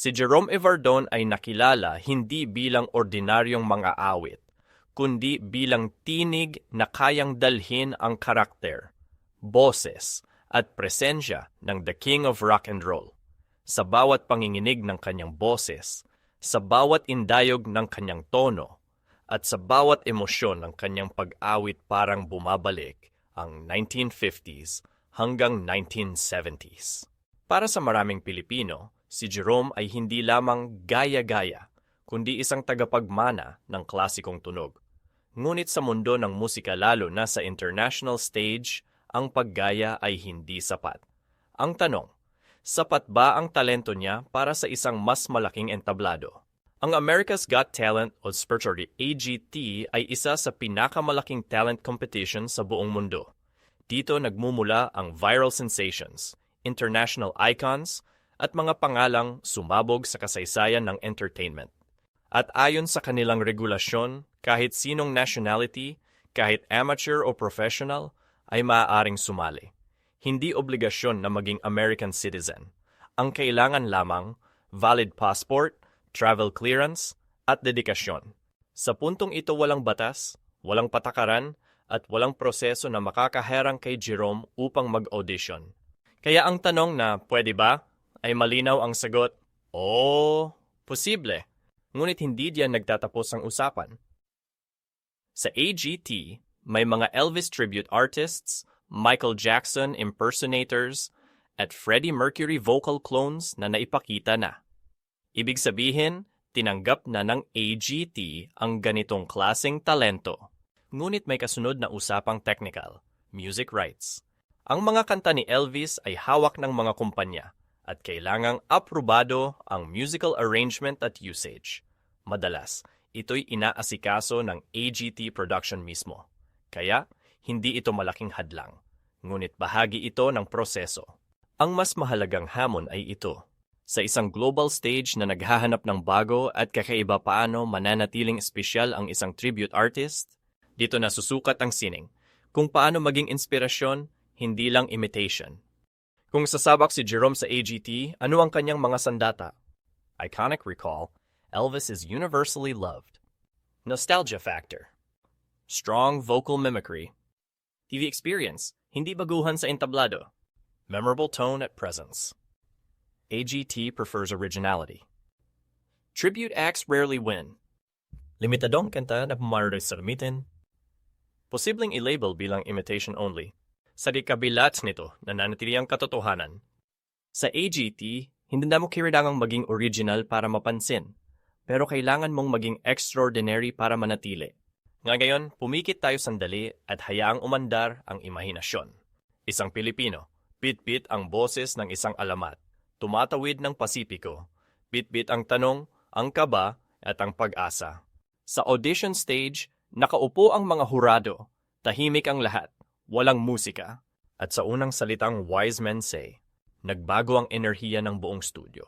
Si Jerome Evardon ay nakilala hindi bilang ordinaryong mga awit, kundi bilang tinig na kayang dalhin ang karakter, boses, at presensya ng The King of Rock and Roll. Sa bawat panginginig ng kanyang boses, sa bawat indayog ng kanyang tono, at sa bawat emosyon ng kanyang pag-awit parang bumabalik ang 1950s hanggang 1970s. Para sa maraming Pilipino, si Jerome ay hindi lamang gaya-gaya, kundi isang tagapagmana ng klasikong tunog. Ngunit sa mundo ng musika lalo na sa international stage, ang paggaya ay hindi sapat. Ang tanong, sapat ba ang talento niya para sa isang mas malaking entablado? Ang America's Got Talent o Spurgery AGT ay isa sa pinakamalaking talent competition sa buong mundo. Dito nagmumula ang viral sensations, international icons, at mga pangalang sumabog sa kasaysayan ng entertainment. At ayon sa kanilang regulasyon, kahit sinong nationality, kahit amateur o professional, ay maaaring sumali. Hindi obligasyon na maging American citizen. Ang kailangan lamang, valid passport, travel clearance, at dedikasyon. Sa puntong ito walang batas, walang patakaran, at walang proseso na makakaherang kay Jerome upang mag-audition. Kaya ang tanong na pwede ba ay malinaw ang sagot, Oo, posible. Ngunit hindi diyan nagtatapos ang usapan. Sa AGT, may mga Elvis tribute artists, Michael Jackson impersonators, at Freddie Mercury vocal clones na naipakita na. Ibig sabihin, tinanggap na ng AGT ang ganitong klaseng talento. Ngunit may kasunod na usapang technical, music rights. Ang mga kanta ni Elvis ay hawak ng mga kumpanya at kailangang aprobado ang musical arrangement at usage. Madalas, ito'y inaasikaso ng AGT production mismo. Kaya, hindi ito malaking hadlang. Ngunit bahagi ito ng proseso. Ang mas mahalagang hamon ay ito. Sa isang global stage na naghahanap ng bago at kakaiba paano mananatiling espesyal ang isang tribute artist, dito na susukat ang sining kung paano maging inspirasyon hindi lang imitation. Kung sasabak si Jerome sa AGT, ano ang kanyang mga sandata? Iconic recall, Elvis is universally loved. Nostalgia factor. Strong vocal mimicry. TV experience, hindi baguhan sa entablado. Memorable tone at presence. AGT prefers originality. Tribute acts rarely win. Limitadong kanta na pumaroy sa gamitin. Posibleng i-label bilang imitation only. Sa di kabilat nito, nananatili ang katotohanan. Sa AGT, hindi na mo kailangang maging original para mapansin, pero kailangan mong maging extraordinary para manatili. Ngayon, pumikit tayo sandali at hayaang umandar ang imahinasyon. Isang Pilipino, bit-bit ang boses ng isang alamat, tumatawid ng Pasipiko, bit-bit ang tanong, ang kaba at ang pag-asa. Sa audition stage, nakaupo ang mga hurado, tahimik ang lahat, walang musika, at sa unang salitang wise men say, nagbago ang enerhiya ng buong studio.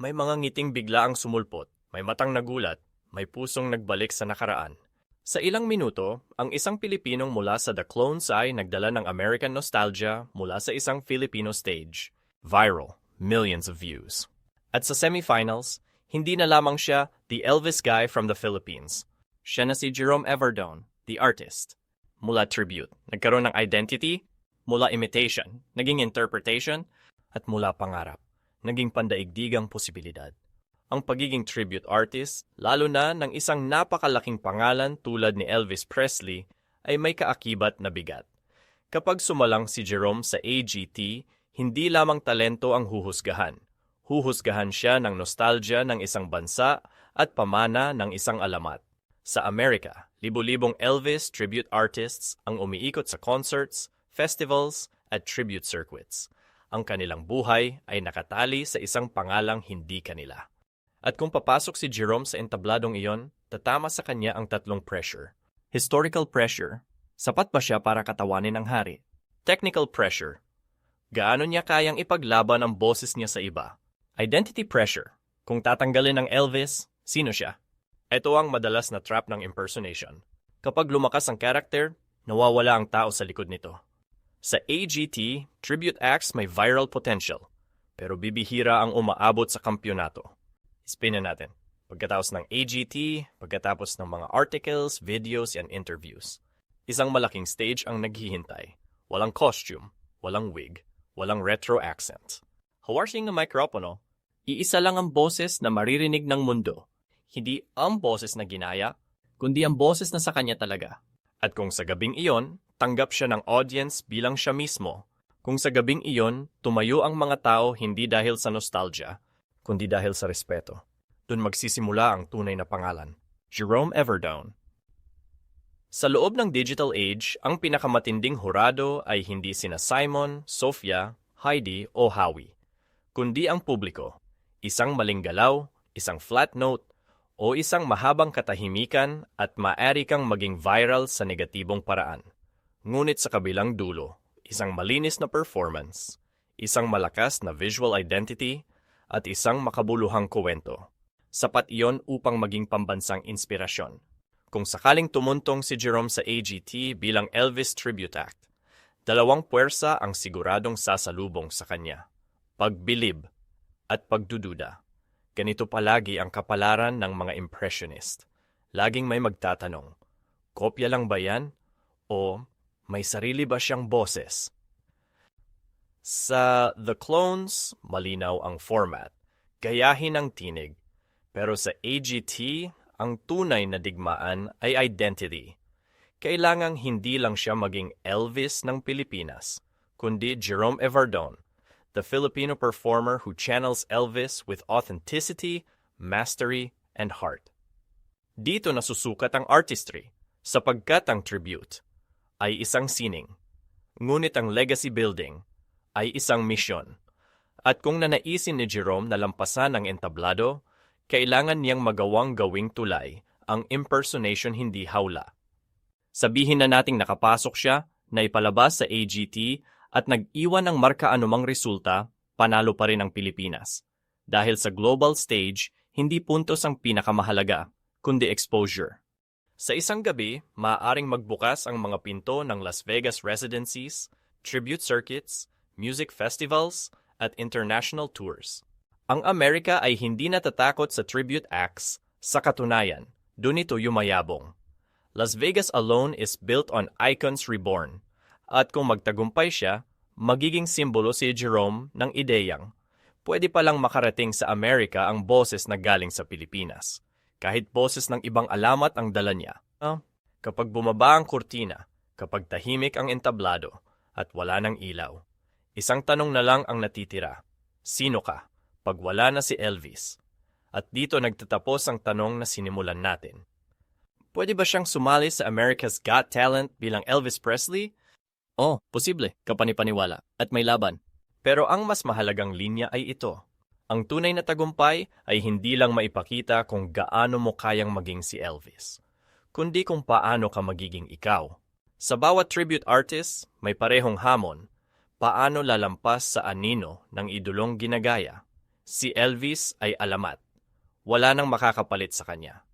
May mga ngiting bigla ang sumulpot, may matang nagulat, may pusong nagbalik sa nakaraan. Sa ilang minuto, ang isang Pilipinong mula sa The Clones ay nagdala ng American nostalgia mula sa isang Filipino stage. Viral, millions of views. At sa semifinals, hindi na lamang siya the Elvis guy from the Philippines. Siya na si Jerome Everdone, the artist mula tribute. Nagkaroon ng identity, mula imitation, naging interpretation, at mula pangarap. Naging pandaigdigang posibilidad. Ang pagiging tribute artist, lalo na ng isang napakalaking pangalan tulad ni Elvis Presley, ay may kaakibat na bigat. Kapag sumalang si Jerome sa AGT, hindi lamang talento ang huhusgahan. Huhusgahan siya ng nostalgia ng isang bansa at pamana ng isang alamat. Sa Amerika, libo-libong Elvis tribute artists ang umiikot sa concerts, festivals, at tribute circuits. Ang kanilang buhay ay nakatali sa isang pangalang hindi kanila. At kung papasok si Jerome sa entabladong iyon, tatama sa kanya ang tatlong pressure. Historical pressure. Sapat ba siya para katawanin ang hari? Technical pressure. Gaano niya kayang ipaglaban ang boses niya sa iba? Identity pressure. Kung tatanggalin ang Elvis, sino siya? Ito ang madalas na trap ng impersonation. Kapag lumakas ang character, nawawala ang tao sa likod nito. Sa AGT, tribute acts may viral potential, pero bibihira ang umaabot sa kampyonato. Spin na natin. Pagkatapos ng AGT, pagkatapos ng mga articles, videos, and interviews. Isang malaking stage ang naghihintay. Walang costume, walang wig, walang retro accent. Hawarsing ng mikropono, iisa lang ang boses na maririnig ng mundo. Hindi ang boses na ginaya, kundi ang boses na sa kanya talaga. At kung sa gabing iyon, tanggap siya ng audience bilang siya mismo. Kung sa gabing iyon, tumayo ang mga tao hindi dahil sa nostalgia, kundi dahil sa respeto. Doon magsisimula ang tunay na pangalan. Jerome Everdown. Sa loob ng digital age, ang pinakamatinding hurado ay hindi sina Simon, Sofia, Heidi o Howie, kundi ang publiko. Isang maling galaw, isang flat note, o isang mahabang katahimikan at maaari kang maging viral sa negatibong paraan. Ngunit sa kabilang dulo, isang malinis na performance, isang malakas na visual identity, at isang makabuluhang kuwento. Sapat iyon upang maging pambansang inspirasyon. Kung sakaling tumuntong si Jerome sa AGT bilang Elvis Tribute Act, dalawang puwersa ang siguradong sasalubong sa kanya. Pagbilib at pagdududa. Ganito palagi ang kapalaran ng mga impressionist. Laging may magtatanong, kopya lang ba yan? O may sarili ba siyang boses? Sa The Clones, malinaw ang format. Gayahin ang tinig. Pero sa AGT, ang tunay na digmaan ay identity. Kailangang hindi lang siya maging Elvis ng Pilipinas, kundi Jerome Evardon, the Filipino performer who channels Elvis with authenticity, mastery, and heart. Dito nasusukat ang artistry, sapagkat ang tribute ay isang sining. Ngunit ang legacy building ay isang misyon. At kung nanaisin ni Jerome na lampasan ang entablado, kailangan niyang magawang gawing tulay ang impersonation hindi hawla. Sabihin na nating nakapasok siya, na ipalabas sa AGT at nag-iwan ng marka anumang resulta, panalo pa rin ang Pilipinas. Dahil sa global stage, hindi puntos ang pinakamahalaga, kundi exposure. Sa isang gabi, maaaring magbukas ang mga pinto ng Las Vegas residencies, tribute circuits, music festivals, at international tours. Ang Amerika ay hindi natatakot sa tribute acts, sa katunayan, doon ito yumayabong. Las Vegas alone is built on icons reborn, at kung magtagumpay siya, magiging simbolo si Jerome ng ideyang pwede palang makarating sa Amerika ang boses na galing sa Pilipinas, kahit boses ng ibang alamat ang dala niya. Ah, kapag bumaba ang kurtina, kapag tahimik ang entablado, at wala ng ilaw, isang tanong na lang ang natitira. Sino ka? Pag wala na si Elvis. At dito nagtatapos ang tanong na sinimulan natin. Pwede ba siyang sumali sa America's Got Talent bilang Elvis Presley? Oh, posible, kapanipaniwala, at may laban. Pero ang mas mahalagang linya ay ito. Ang tunay na tagumpay ay hindi lang maipakita kung gaano mo kayang maging si Elvis, kundi kung paano ka magiging ikaw. Sa bawat tribute artist, may parehong hamon. Paano lalampas sa anino ng idolong ginagaya? Si Elvis ay alamat. Wala nang makakapalit sa kanya.